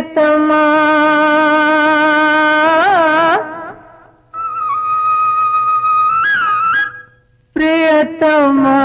ప్రియతమా? ప్రియతమా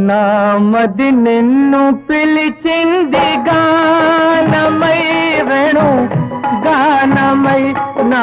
నామది నిన్ను పిలిచింది గానమై వేణు గానమై నా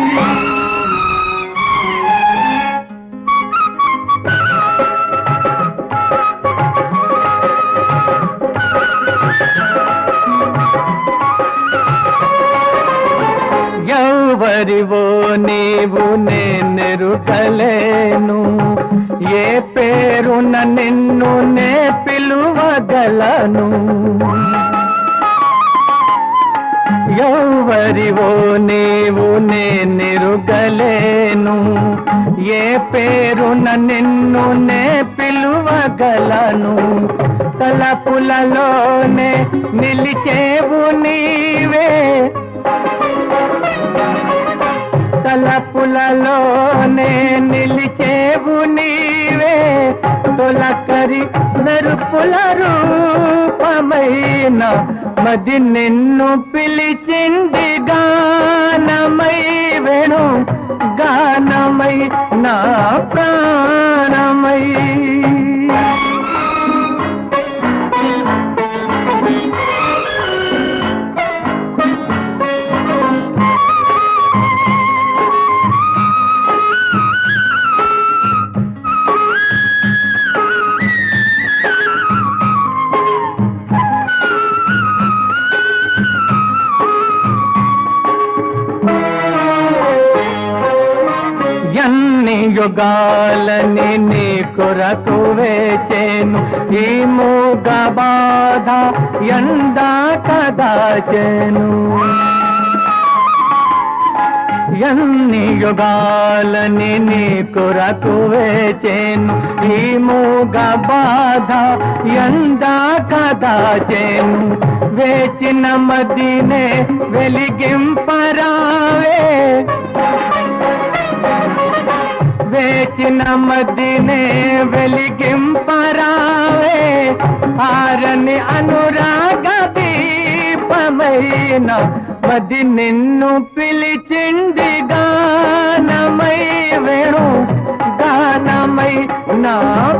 ఎవరివో నీవు నేనెరుకలేను. ఏ పేరున నిన్ను నే పిలువగలను. ఎవరివో నీవు నేనెరుగలేను ఏ పేరున నిన్ను నే పిలువగలను. తలపులలోనే నిలిచేవు నీ తలపులలోనే నిలిచేవు నీవే. తొలకరి నరుపుల రూపమైన మది నిన్ను పిలిచింది గానమై వేణు గానమై నా ప్రాణమై. యుగాలని నీ కొరకు వేచేను. ఈ మూగ బాధ ఎందా కదాచెను. ఎన్ని యుగాలని నీ కొరకు వేచేను. ఈ మూగ బాధ ఎందా కదాచెను. వేచిన మదినే వెలిగింపరావే. వేచిన మదినే వెలిగింపరావే. ఆరని అనురాగ దీపమైన మది నిన్ను పిలిచింది గానమై వేణు. గానమై నా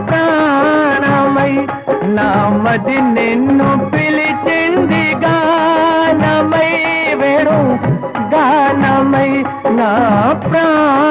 ప్రాణమై నా మది నిన్ను పిలిచింది గానమై వేణు. గానమై నా ప్రాణ